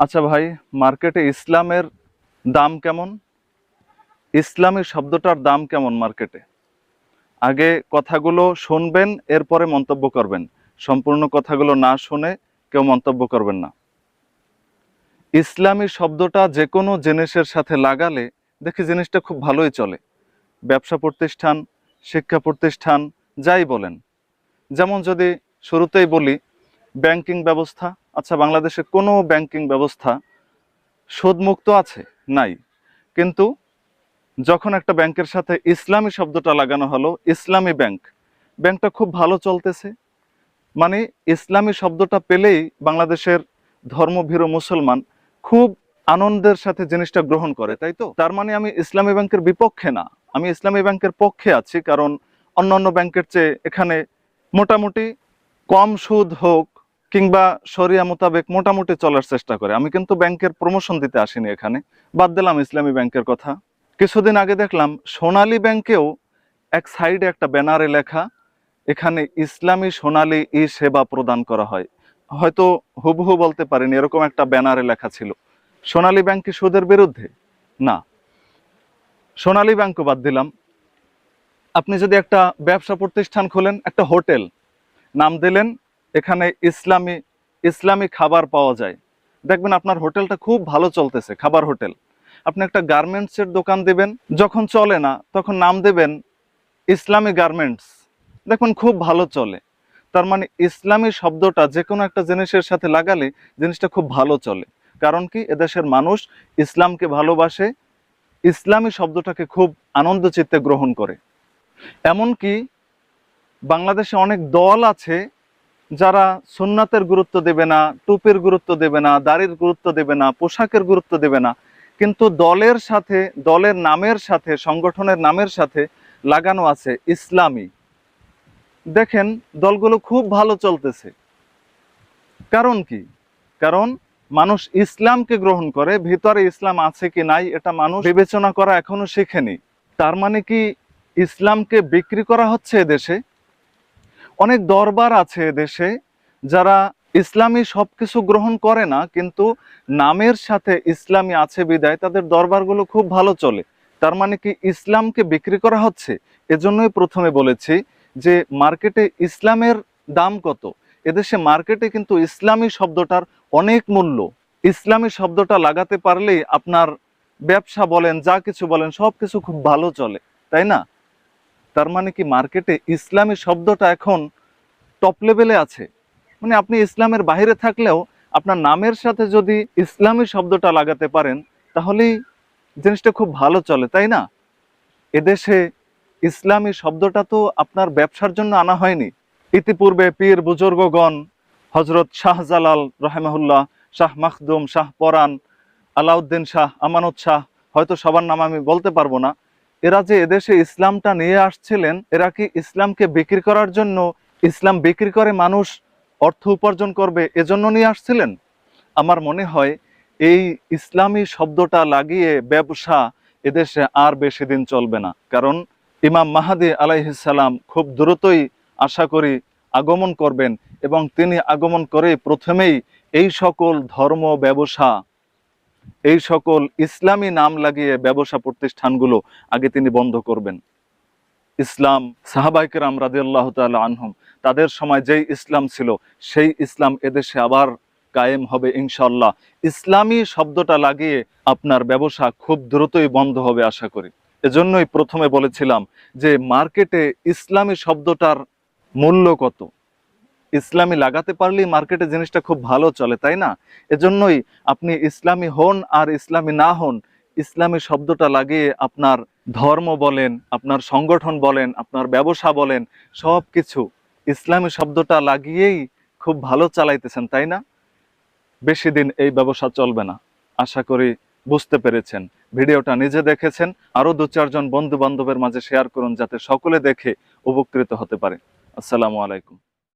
আচ্ছা ভাই মার্কেটে ইসলামের দাম কেমন? ইসলামী শব্দটার দাম কেমন মার্কেটে আগে কথাগুলো শুনবেন, এরপরে মন্তব্য করবেন। সম্পূর্ণ কথাগুলো না শুনে কেউ মন্তব্য করবেন না। ইসলামী শব্দটা যে কোনো জিনিসের সাথে লাগালে দেখি জিনিসটা খুব ভালোই চলে। ব্যবসা প্রতিষ্ঠান, শিক্ষা প্রতিষ্ঠান, যাই বলেন। যেমন যদি শুরুতেই বলি ব্যাংকিং ব্যবস্থা? আচ্ছা বাংলাদেশে কোনো ব্যাংকিং ব্যবস্থা সুদমুক্ত আছে? নাই। কিন্তু যখন একটা ব্যাংকের সাথে ইসলামী শব্দটা লাগানো হলো, ইসলামী ব্যাংক, ব্যাংকটা খুব ভালো চলতেছে। মানে ইসলামী শব্দটা পেলেই বাংলাদেশের ধর্মভীরু মুসলমান খুব আনন্দের সাথে জিনিসটা গ্রহণ করে, তাই তো? তার মানে আমি ইসলামী ব্যাংকের বিপক্ষে না। আমি ইসলামী ব্যাংকের পক্ষে আছি, কারণ অন্যান্য ব্যাংকের চেয়ে এখানে মোটামুটি কম সুদ হোক কিংবা শরিয়া মোতাবেক মোটামুটি চলার চেষ্টা করে। আমি কিন্তু ব্যাংকের প্রমোশন দিতে আসিনি এখানে। বাদ দিলাম ইসলামী ব্যাংকের কথা। কিছুদিন আগে দেখলাম সোনালী ব্যাংকেও এক সাইডে একটা ব্যানারে লেখা, এখানে ইসলামী সোনালী ই সেবা প্রদান করা হয়। হয়তো হুবহু বলতে পারেনি, এরকম একটা ব্যানারে লেখা ছিল। সোনালী ব্যাংক কি সুদের বিরুদ্ধে? না। সোনালী ব্যাংকও বাদ দিলাম। আপনি যদি একটা ব্যবসা প্রতিষ্ঠান খোলেন, একটা হোটেল, নাম দিলেন এখানে ইসলামী ইসলামী খাবার পাওয়া যায়। দেখবেন আপনার হোটেলটা খুব ভালো চলতেছে, খাবার হোটেল। আপনি একটা গার্মেন্টসের দোকান দেবেন, যখন চলে না, তখন নাম দেবেন ইসলামী গার্মেন্টস। দেখবেন খুব ভালো চলে। তার মানে ইসলামী শব্দটা যে কোনো একটা জিনিসের সাথে লাগালে জিনিসটা খুব ভালো চলে। কারণ কি? এদেশের মানুষ ইসলামকে ভালোবাসে, ইসলামী শব্দটাকে খুব আনন্দ চিত্তে গ্রহণ করে। এমনকি বাংলাদেশে অনেক দল আছে যারা সুন্নাতের গুরুত্ব দেবে না, টুপির গুরুত্ব দেবে না, দাড়ির গুরুত্ব দেবে না, পোশাকের গুরুত্ব দেবে না, কিন্তু দলের সাথে, দলের নামের সাথে, সংগঠনের নামের সাথে লাগানো আছে ইসলামী। দেখেন, দলগুলো খুব ভালো চলতেছে। কারণ কি? কারণ মানুষ ইসলামকে গ্রহণ করে, ভিতরে ইসলাম আছে কি নাই, এটা মানুষ বিবেচনা করা এখনও শেখেনি। তার মানে কি ইসলামকে বিক্রি করা হচ্ছে দেশে অনেক দরবার আছে দেশে যারা ইসলামী সবকিছু গ্রহণ করে না, কিন্তু নামের সাথে ইসলামী আছে বিদায়, তাদের দরবারগুলো খুব ভালো চলে। তার মানে কি ইসলামকে বিক্রি করা হচ্ছে? এজন্যই প্রথমে বলেছি যে মার্কেটে ইসলামের দাম কত? এদেশে মার্কেটে কিন্তু ইসলামী শব্দটার অনেক মূল্য। ইসলামী শব্দটা লাগাতে পারলেই আপনার ব্যবসা বলেন, যা কিছু বলেন সব কিছু খুব ভালো চলে, তাই না? তার মানে কি মার্কেটে ইসলামী শব্দটা এখন টপ লেভেলে আছে? মানে আপনি ইসলামের বাইরে থাকলেও আপনার নামের সাথে যদি ইসলামী শব্দটা লাগাতে পারেন, তাহলেই জিনিসটা খুব ভালো চলে, তাই না? এদেশে ইসলামী শব্দটা তো আপনার ব্যবসার জন্য আনা হয়নি। ইতিপূর্বে পীর বুজুর্গগণ হজরত শাহজালাল রহেমাহুল্লাহ, শাহ মাখদুম, শাহ পরান, আলাউদ্দিন শাহ, আমানত শাহ, হয়তো সবার নাম আমি বলতে পারব না এরা যে এদেশে ইসলামটা নিয়ে আসছিলেন, এরা কি ইসলামকে বিক্রি করার জন্য, ইসলাম বিক্রি করে মানুষ অর্থ উপার্জন করবে এজন্য নিয়ে আসছিলেন? আমার মনে হয় এই ইসলামী শব্দটা লাগিয়ে ব্যবসা এদেশে আর বেশি দিন চলবে না। কারণ ইমাম মাহাদি আলাইহিসাল্লাম খুব দ্রুতই আশা করি আগমন করবেন এবং তিনি আগমন করে প্রথমেই এই সকল ধর্ম, ব্যবসা এই সকল ইসলামী নাম লাগিয়ে ব্যবসা প্রতিষ্ঠানগুলো আগে তিনি বন্ধ করবেন। ইসলাম সাহাবাইকেরাম রাদিয়াল্লাহু তাআলা আনহুম, তাদের সময় যেই ইসলাম ছিল, সেই ইসলাম এদেশে আবার কায়েম হবে ইনশাল্লাহ ইসলামী শব্দটা লাগিয়ে আপনার ব্যবসা খুব দ্রুতই বন্ধ হবে আশা করি। এজন্যই প্রথমে বলেছিলাম যে, মার্কেটে ইসলামী শব্দটার মূল্য কত? ইসলামী লাগাতে পারলেই মার্কেটে জিনিসটা খুব ভালো চলে, তাই না? এজন্যই আপনি ইসলামী হন আর ইসলামী না হন, ইসলামী শব্দটা লাগিয়ে আপনার ধর্ম বলেন, আপনার সংগঠন বলেন, আপনার ব্যবসা বলেন সব কিছু ইসলামী শব্দটা লাগিয়েই খুব ভালো চালাইতেছেন, তাই না? বেশি দিন এই ব্যবসা চলবে না, আশা করি বুঝতে পেরেছেন। ভিডিওটা নিজে দেখেছেন আরও দু চারজন বন্ধু বান্ধবের মাঝে শেয়ার করুন যাতে সকলে দেখে উপকৃত হতে পারে। আসসালামু আলাইকুম।